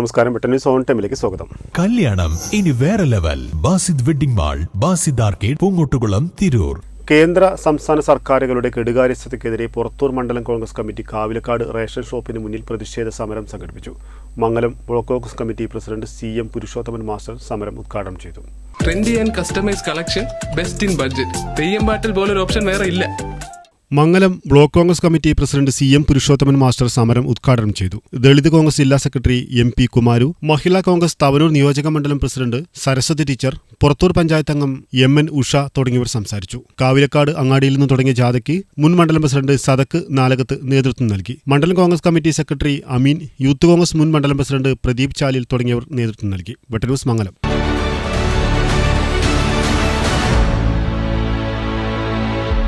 നമസ്കാരം. News on ടൈമിലേക്ക് സ്വാഗതം. കല്യാണം. ഇനി വേറെ level. Basid wedding mall Basid arcade Poongottukulam Tirur. കേന്ദ്ര സംസ്ഥാന സർക്കാരുകളുടെ കെടുകാര്യസ്ഥതയ്ക്കെതിരെ പുറത്തൂർ മണ്ഡലം കോൺഗ്രസ് കമ്മിറ്റി കാവിലക്കാട് റേഷൻ ഷോപ്പിന് മുന്നിൽ പ്രതിഷേധ സമരം സംഘടിപ്പിച്ചു. Mangalam block Congress committee president C M Purushothaman master സമരം ഉദ്ഘാടനം ചെയ്തു. Trendy and customise collection best in budget Theyyam പാട്ടിൽ പോലൊരു ഓപ്ഷൻ വേറെ ഇല്ല. Mangalam block Congress committee president C M Purushothaman master സമരം ഉദ്ഘാടനം ചെയ്തു. ദളിത് കോൺഗ്രസ് ജില്ലാ secretary M P Kumaru Mahila Congress Thavanur നിയോജക മണ്ഡലം പ്രസിഡന്റ് സരസ്വതി ടീച്ചർ പുറത്തൂർ പഞ്ചായത്ത് അംഗം എം എൻ ഉഷ തുടങ്ങിയവർ സംസാരിച്ചു. കാവിലക്കാട് അങ്ങാടിയിൽ നിന്ന് തുടങ്ങിയ ജാഥയ്ക്ക് മുൻ മണ്ഡലം പ്രസിഡന്റ് സദക്ക് നാലകത്ത് നേതൃത്വം നൽകി. മണ്ഡലം Congress committee secretary Ameen youth Congress മുൻ മണ്ഡലം പ്രസിഡന്റ് പ്രദീപ് ചാലിൽ തുടങ്ങിയവർ നേതൃത്വം നൽകി. വെട്ടന്യൂസ് മംഗലം.